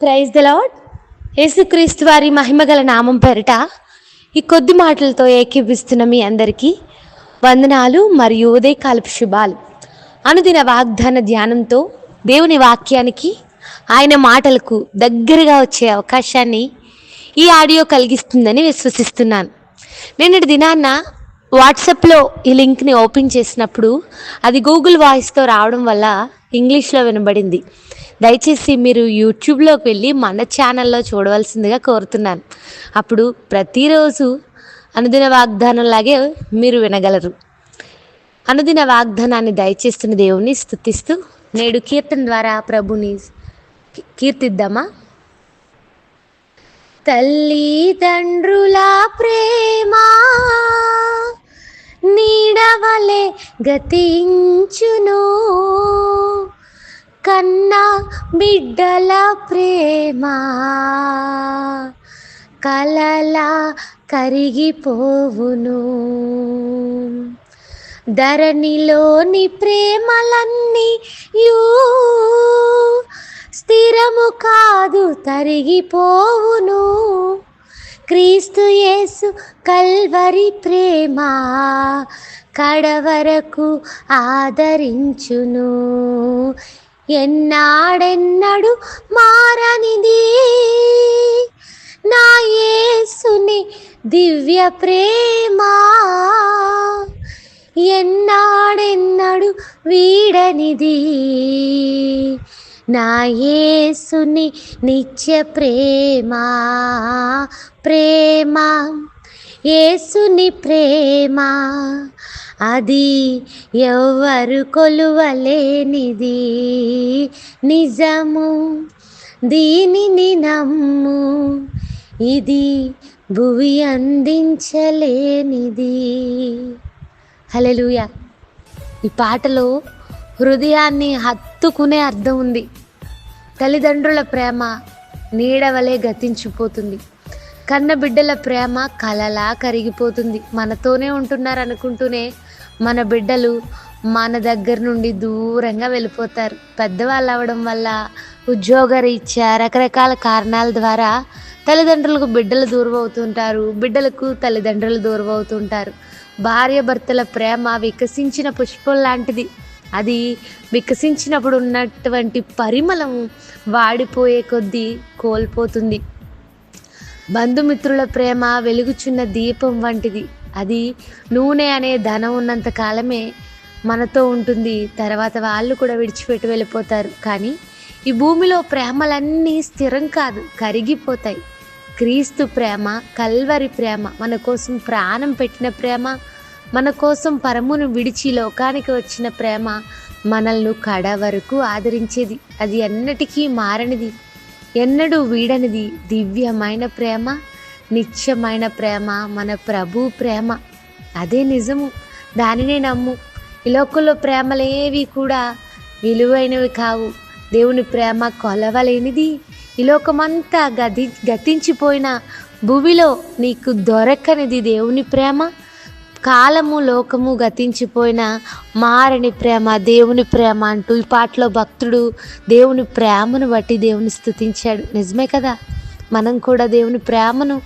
Praise the lord యేసుక్రీస్తు వారి మహిమగల నామం పేరిట ఈ కొద్ది మాటలతో ఏకీభిస్తున్న మీ అందరికీ వందనాలు మరియు ఉదయకాలపు శుభాలు. అనుదిన వాగ్దాన ధ్యానంతో దేవుని వాక్యానికి ఆయన మాటలకు దగ్గరగా వచ్చే అవకాశాన్ని ఈ ఆడియో కలిగిస్తుందని విశ్వసిస్తున్నాను. నిన్నటి దినాన్న వాట్సాప్లో ఈ లింక్ని ఓపెన్ చేసినప్పుడు అది గూగుల్ వాయిస్తో రావడం వల్ల ఇంగ్లీష్లో వినబడింది. దయచేసి మీరు యూట్యూబ్లోకి వెళ్ళి మన ఛానల్లో చూడవలసిందిగా కోరుతున్నాను. అప్పుడు ప్రతిరోజు అనుదిన వాగ్దానంలాగే మీరు వినగలరు. అనుదిన వాగ్దానాన్ని దయచేస్తున్న దేవుని స్తుతిస్తూ నేడు కీర్తన ద్వారా ప్రభుని కీర్తిద్దామా? తల్లిదండ్రుల ప్రేమ నీడవలే గతించును. బిడ్డల ప్రేమ కలలా కరిగిపోవును. ధరణిలోని ప్రేమలన్నీ యూ స్థిరము కాదు తరిగిపోవును. క్రీస్తు యేసు కల్వరి ప్రేమ కడవరకు ఆదరించును. ఎన్నాడెన్నడు మారనిది? నా యేసుని దివ్య ప్రేమ ఎన్నాడెన్నడు వీడనిది? నా యేసుని నిత్య ప్రేమ ప్రేమ యేసుని ప్రేమ అది ఎవ్వరు కొలువలేనిది. నిజము దీనిని నమ్ము. ఇది భువి అందించలేనిది. హలెలుయ ఈ పాటలో హృదయాన్ని హత్తుకునే అర్థం ఉంది. తల్లిదండ్రుల ప్రేమ నీడవలే గతించిపోతుంది. కన్న బిడ్డల ప్రేమ కలలా కరిగిపోతుంది. మనతోనే ఉంటున్నారు అనుకుంటూనే మన బిడ్డలు మన దగ్గర నుండి దూరంగా వెళ్ళిపోతారు. పెద్దవాళ్ళు అవ్వడం వల్ల ఉద్యోగరీత్యా రకరకాల కారణాల ద్వారా తల్లిదండ్రులకు బిడ్డలు దూరం అవుతుంటారు బిడ్డలకు తల్లిదండ్రులు దూరం అవుతుంటారు భార్య భర్తల ప్రేమ వికసించిన పుష్పం లాంటిది. అది వికసించినప్పుడు ఉన్నటువంటి పరిమళం వాడిపోయే కొద్దీ కోల్పోతుంది. బంధుమిత్రుల ప్రేమ వెలుగుచున్న దీపం వంటిది. అది నూనె అనే ధనం ఉన్నంత కాలమే మనతో ఉంటుంది. తర్వాత వాళ్ళు కూడా విడిచిపెట్టి వెళ్ళిపోతారు. కానీ ఈ భూమిలో ప్రేమలన్నీ స్థిరం కాదు కరిగిపోతాయి. క్రీస్తు ప్రేమ కల్వరి ప్రేమ మన కోసం ప్రాణం పెట్టిన ప్రేమ మన కోసం పరమును విడిచి లోకానికి వచ్చిన ప్రేమ మనల్ని కడ వరకు ఆదరించేది. అది ఎన్నటికీ మారనిది ఎన్నడూ వీడనిది దివ్యమైన ప్రేమ. నిత్యమైన ప్రేమ మన ప్రభు ప్రేమ. అదే నిజము. దానినే నమ్ము. ఈ లోకంలో ప్రేమలేవి కూడా విలువైనవి కావు. దేవుని ప్రేమ కొలవలేనిది. ఈ లోకమంతా గతి గతించిపోయిన భూమిలో నీకు దొరకనిది దేవుని ప్రేమ. కాలము లోకము గతించిపోయిన మారని ప్రేమ దేవుని ప్రేమ అంటూ ఈ పాటలో భక్తుడు దేవుని ప్రేమను బట్టి దేవుని స్థుతించాడు. నిజమే కదా? మనం కూడా దేవుని ప్రేమను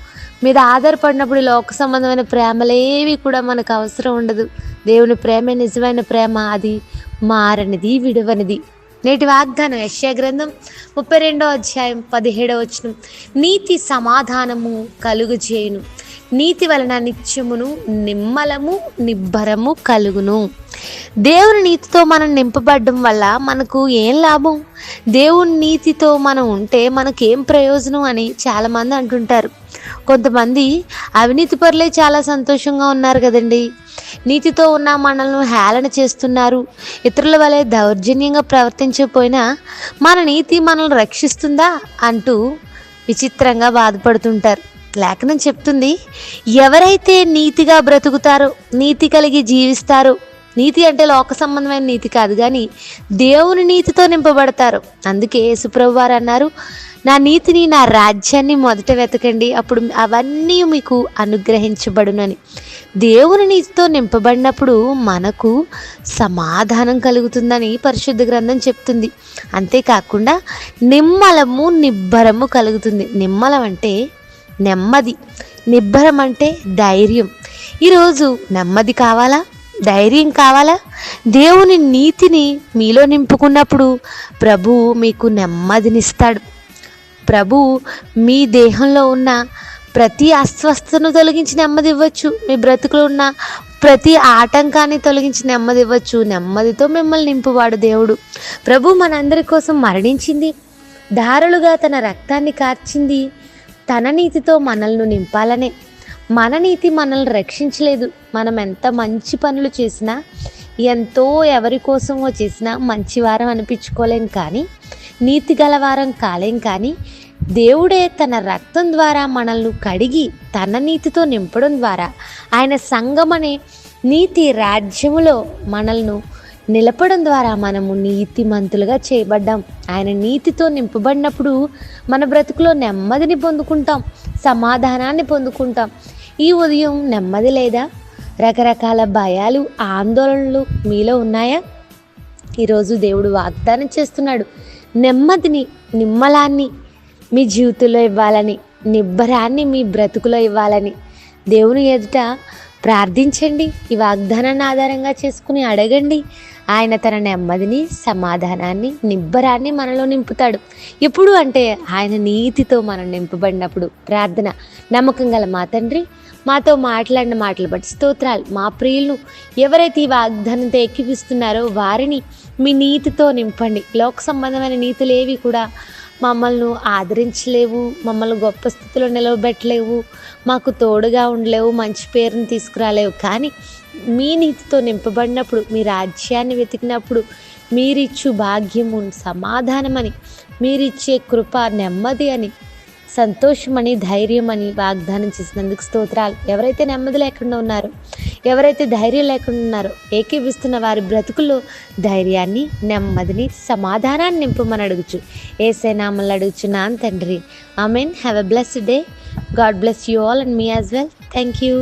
మీద ఆధారపడినప్పుడు లోక సంబంధమైన ప్రేమలేవి కూడా మనకు అవసరం ఉండదు. దేవుని ప్రేమే నిజమైన ప్రేమ అది మారనిది విడవనిది. నేటి వాగ్దానం యశ్యా గ్రంథం ముప్పై రెండో అధ్యాయం పదిహేడవ వచనం. నీతి సమాధానము కలుగు చేయును. నీతి వలన నిత్యమును నిమ్మలము నిబ్బరము కలుగును. దేవుని నీతితో మనం నింపబడడం వల్ల మనకు ఏం లాభం? దేవుని నీతితో మనం ఉంటే మనకేం ఏం ప్రయోజనం అని చాలామంది అంటుంటారు. కొంతమంది అవినీతి పరులే చాలా సంతోషంగా ఉన్నారు కదండి. నీతితో ఉన్న మనల్ని హేళన చేస్తున్నారు. ఇతరుల వలె దౌర్జన్యంగా ప్రవర్తించకపోయినా మన నీతి మనల్ని రక్షిస్తుందా అంటూ విచిత్రంగా బాధపడుతుంటారు. లేఖనం చెప్తుంది ఎవరైతే నీతిగా బ్రతుకుతారో నీతి కలిగి జీవిస్తారో నీతి అంటే లోక సంబంధమైన నీతి కాదు కానీ దేవుని నీతితో నింపబడతారు. అందుకే యేసుప్రభు వారు అన్నారు నా నీతిని నా రాజ్యాన్ని మొదట వెతకండి అప్పుడు అవన్నీ మీకు అనుగ్రహించబడునని. దేవుని నీతితో నింపబడినప్పుడు మనకు సమాధానం కలుగుతుందని పరిశుద్ధ గ్రంథం చెప్తుంది. అంతేకాకుండా నిమ్మలము నిబ్బరము కలుగుతుంది. నిమ్మలం అంటే నెమ్మది. నిబ్బరం అంటే ధైర్యం. ఈరోజు నెమ్మది కావాలా? ధైర్యం కావాలా? దేవుని నీతిని మీలో నింపుకున్నప్పుడు ప్రభు మీకు నెమ్మదినిస్తాడు. ప్రభు మీ దేహంలో ఉన్న ప్రతి అస్వస్థతను తొలగించి నెమ్మది ఇవ్వచ్చు మీ బ్రతుకులో ఉన్న ప్రతి ఆటంకాన్ని తొలగించి నెమ్మది ఇవ్వచ్చు నెమ్మదితో మిమ్మల్ని నింపువాడు దేవుడు. ప్రభు మనందరి కోసం మరణించింది. దారులుగా తన రక్తాన్ని కార్చింది. తన నీతితో మనల్ని నింపాలనే మన నీతి మనల్ని రక్షించలేదు. మనం ఎంత మంచి పనులు చేసినా ఎంతో ఎవరి కోసమో చేసినా మంచివారం అనిపించుకోలేం కానీ నీతి గలవారం కాలేం కానీ దేవుడే తన రక్తం ద్వారా మనల్ని కడిగి తన నీతితో నింపడం ద్వారా ఆయన సంఘం అనే నీతి రాజ్యములో మనల్ని నిలపడం ద్వారా మనము నీతిమంతులుగా చేయబడ్డాం. ఆయన నీతితో నింపబడినప్పుడు మన బ్రతుకులో నెమ్మదిని పొందుకుంటాం సమాధానాన్ని పొందుకుంటాం. ఈ ఉదయం నెమ్మది లేదా? రకరకాల భయాలు ఆందోళనలు మీలో ఉన్నాయా? ఈరోజు దేవుడు వాగ్దానం చేస్తున్నాడు. నెమ్మదిని నిమ్మలాన్ని మీ జీవితంలో ఇవ్వాలని నిబ్బరాన్ని మీ బ్రతుకులో ఇవ్వాలని. దేవుని ఎదుట ప్రార్థించండి. ఈ వాగ్దానాన్ని ఆధారంగా చేసుకుని అడగండి. ఆయన తన నెమ్మదిని సమాధానాన్ని నిబ్బరాన్ని మనలో నింపుతాడు. ఎప్పుడు అంటే ఆయన నీతితో మనం నింపబడినప్పుడు. ప్రార్థన నమ్మకం గల మా తండ్రి మాతో మాట్లాడిన మాటలు బట్టి స్తోత్రాలు. మా ప్రియులను ఎవరైతే ఈ వాగ్దానంతో ఎక్కిపిస్తున్నారో వారిని మీ నీతితో నింపండి. లోక సంబంధమైన నీతులు ఏవి కూడా మమ్మల్ని ఆదరించలేవు మమ్మల్ని గొప్ప స్థితిలో నిలవబెట్టలేవు మాకు తోడుగా ఉండలేవు మంచి పేరుని తీసుకురాలేవు. కానీ మీ నీతితో నింపబడినప్పుడు మీ రాజ్యాన్ని వెతికినప్పుడు మీరిచ్చు భాగ్యము సమాధానమని మీరిచ్చే కృప నెమ్మది అని సంతోషమని ధైర్యమని వాగ్దానం చేసినందుకు స్తోత్రాలు. ఎవరైతే నెమ్మది లేకుండా ఉన్నారో ఎవరైతే ధైర్యం లేకుండా ఉన్నారో ఏకీవిస్తున్న వారి బ్రతుకుల్లో ధైర్యాన్ని నెమ్మదిని సమాధానాన్ని నింపమని అడుగుచు. ఏసే నామల్ని అడుగుచున్నాను తండ్రి. I mean have a blessed day God bless you all and me as well thank you